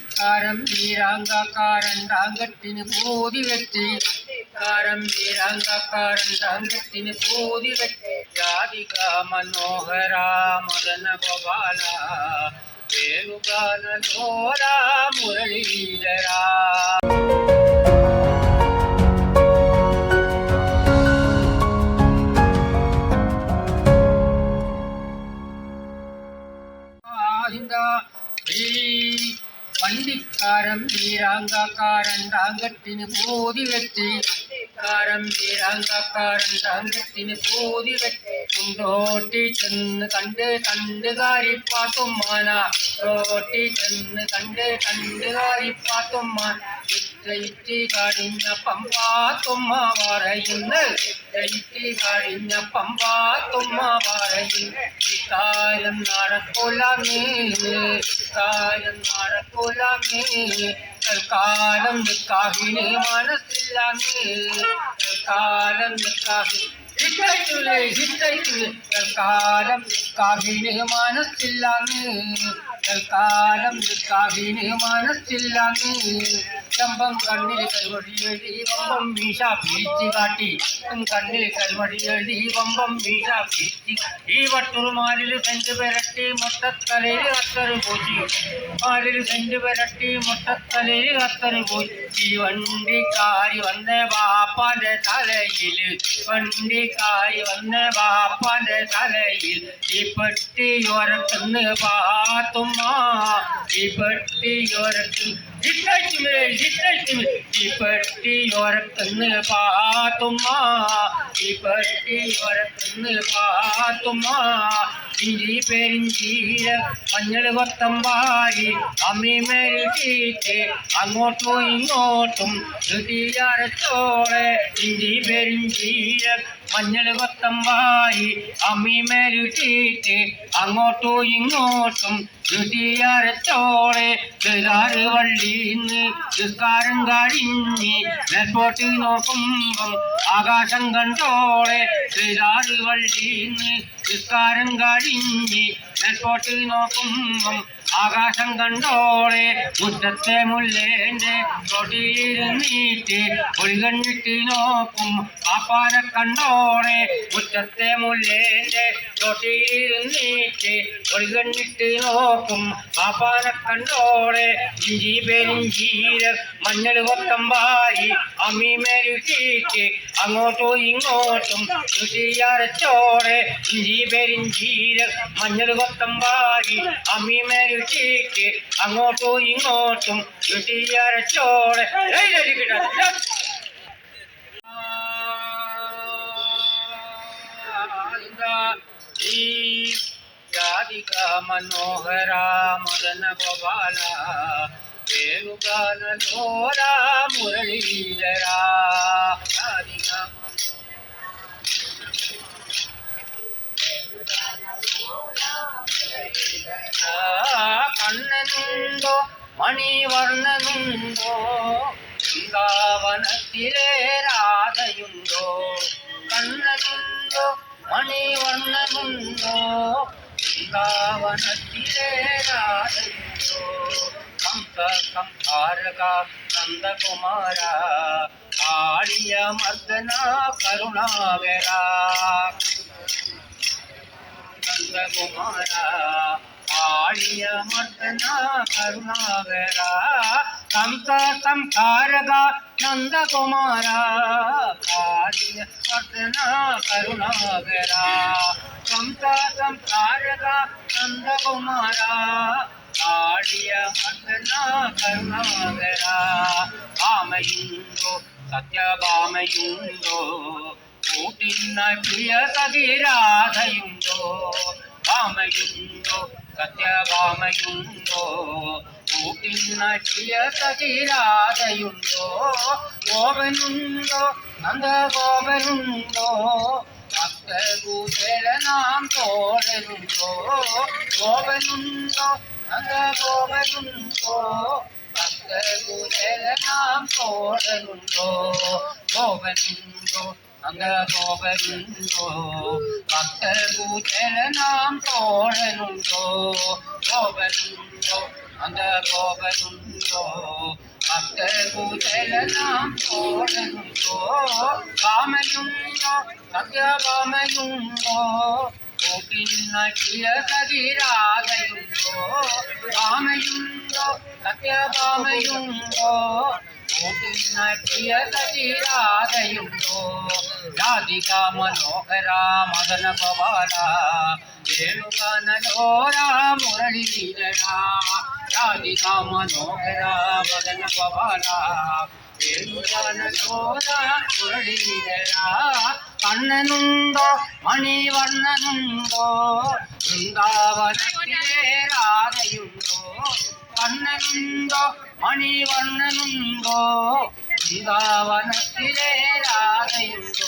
காரம் வீராங்காக்காரன் ராங்கத்தினு போதி வெற்றி. காரம் வீராங்காக்காரன் ராங்கத்தினு போதி வெற்றி. ராதிகா மனோகரா மதன கோபாலா வேணுகாலோரா முரளீதரா. വണ്ടിക്കാരൻ വീരാങ്കക്കാരൻ ടാങ്കത്തിന് പൂതി വെച്ച് കാരൻ വീരാങ്കക്കാരൻ ടാങ്കത്തിന് പൂതി വെച്ച് കുണ്ടോട്ടി ചെന്ന് കണ്ട് കണ്ട് കാരിപ്പാത്തുമ്മാന റോട്ടി ചെന്ന് കണ്ട് കണ്ട് കാരിപ്പാത്തുമ്മാൻ ഇറ്റി കഴിഞ്ഞ പമ്പാത്തുമ്മ പറയുന്നു ഇറ്റി കഴിഞ്ഞ പമ്പാത്തുമ്മ പറയുന്നു ഇക്കാര്യം നടക്കൂലമേ ഇക്കാര്യം നടക്കൂലമേ തൽക്കാലം നിക്കാഹിനെ മനസ്സിലാമേ തൽക്കാലം നിക്കാഹി തൽക്കാലം നിക്കാഹിനെ മനസ്സിലാമേ തൽക്കാലം നിക്കാഹിനെ മനസ്സിലാമേ ചമ്പം കണ്ണിൽ കരുവഴി എഴുതി വമ്പം മീശ പീച്ചി കാട്ടി. കണ്ണിൽ കരുവഴി എഴുതി വമ്പം മീശ പീച്ചി ഈ വട്ടൂർമാരിൽ സെന്റ് പെരട്ടി മൊട്ടത്തലയിൽ കത്തറ് പോയി മാരിൽ സെന്റ് പെരട്ടി മൊട്ടത്തലയിൽ കത്തറ് പോയി ഈ വണ്ടിക്കാരി വന്ന ബാപ്പാന്റെ തലയിൽ. വണ്ടിക്കാരി വന്ന് വാപ്പാന്റെ തലയിൽ ഈ പെട്ടി ഒരത്തുന്ന് പാത്തുമ്മ. ഈ പെട്ടി ഒരത്തുന്ന് ജിത്തച്ചുമേ ജിത്തച്ചുമേ ഈ പെട്ടി ഒരത്തുന്ന് പാത്തുമ്മ. ഈ പെട്ടി ഒരത്തുന്ന് പാത്തുമ്മ. ഇഞ്ചി പെരിഞ്ചീര മഞ്ഞൾ കൊത്തമ്പാരി അമ്മിമേരിട്ടീറ്റ് അങ്ങോട്ടും ഇങ്ങോട്ടും ഇഞ്ചി പെരിഞ്ചീര മഞ്ഞൾ കൊത്തമ്പാരി അമ്മിമേരിട്ടീറ്റ് അങ്ങോട്ടും ഇങ്ങോട്ടും ധൃതിയാരത്തോടെ ചെറാറ് വള്ളിന്ന് നിസ്കാരം കഴിഞ്ഞ് മേൽപോട്ട് നോക്കുമ്പം ആകാശം കണ്ടോളെ ചെറാറ് വള്ളിന്ന് നിസ്കാരം കഴിഞ്ഞ് മേൽപോട്ട് നോക്കുമ്പം ആകാശം കണ്ടോളെ മുറ്റത്തെ മുല്ലേന്റെ തൊടിയിരുന്നീറ്റ് ഒരു കണ്ണിട്ട് നോക്കും പാപ്പാനെ കണ്ടോടെ മുറ്റത്തെ മുല്ലേന്റെ തൊടിയിരുന്നീറ്റ് ഒരു കണ്ണിട്ട് നോക്കും പാപ്പാനെ കണ്ടോടെ ഇഞ്ചി പെരിഞ്ചീര മഞ്ഞൾ കൊത്തമ്പായി അമ്മീമേരിട്ടീറ്റ് അങ്ങോട്ടും ഇങ്ങോട്ടും രുചിയരച്ചോടെ ഇഞ്ചി പെരിഞ്ചീര മഞ്ഞൾ കൊത്തമ്പായി അമ്മീമേരിട്ടീറ്റ് അങ്ങോട്ടും ഇങ്ങോട്ടും രുചിയരച്ചോടെ ഏയ് ലരിക്കിട്ടാ ഈ ജാതിക മനോഹര മദന ഗോപാല വേണുഗാന ലോല മുരളീധരാ ജാതിക കണ്ണനുണ്ടോ മണിവർണ്ണനുണ്ടോ വൃന്ദാവനത്തിലെ രാധയുണ്ടോ കണ്ണനുണ്ടോ மணிவண்ணனுன்னோ பிருந்தாவனத்திலே ராதையோ கம்ச சம்ஹாரகா நந்தகுமாரா ஆழிய மர்தனா கருணாகரா. நந்தகுமாரா ആളിയ മർദ്ദന കരുണാകര കംസ സംഹാരക നന്ദകുമാര കാളിയ മർദ്ദന കരുണാകര കംസ സംഹാരക നന്ദകുമാര കാളിയ മർദ്ദന കരുണാകര ഭാമയുണ്ടോ സത്യഭാമയുണ്ടോ കൂട്ടിന്ന പ്രിയ സതിരാധയുണ്ടോ ഭാമയുണ്ടോ സത്യഭാമയുണ്ടോ കൂട്ടിന്ന പ്രിയ സതിരാധയുണ്ടോ ഗോപനുണ്ടോ നന്ദഗോപനുണ്ടോ? ഭക്തകൂശലനാം തോഴനുണ്ടോ? ഗോപനുണ്ടോ? നന്ദഗോപനുണ്ടോ? ഭക്തകുശലനാം തോഴനുണ്ടോ? ഗോപനുണ്ടോ? അംഗഗോപനുണ്ടോ ഭക്തകൂശലനാം തോഴനുണ്ടോ ഗോപനുണ്ടോ അംഗഗോപനുണ്ടോ രാധയുണ്ടോ ഭക്തകുചലനാം തോഴനുണ്ടോ കാമയുണ്ടോ സത്യഭാമയുണ്ടോ കൂട്ടിനട്ടിയ സതിരാധയുണ്ടോ ஓட்டுன பிரியகதி ராதையுண்டோ ராதிகா மனோகரா மதன பவாலா வேணுகானோ முரளி நீலடா ராதிகா மனோகரா மதன பவாலா முரளி நீலடா கண்ணனுண்டோ மணிவண்ணனுண்டோ பிருந்தாவனத்திலே ராதையுண்டோ മണിവർണ്ണനുണ്ടോ വൃന്ദാവനത്തിലെ രാധയുണ്ടോ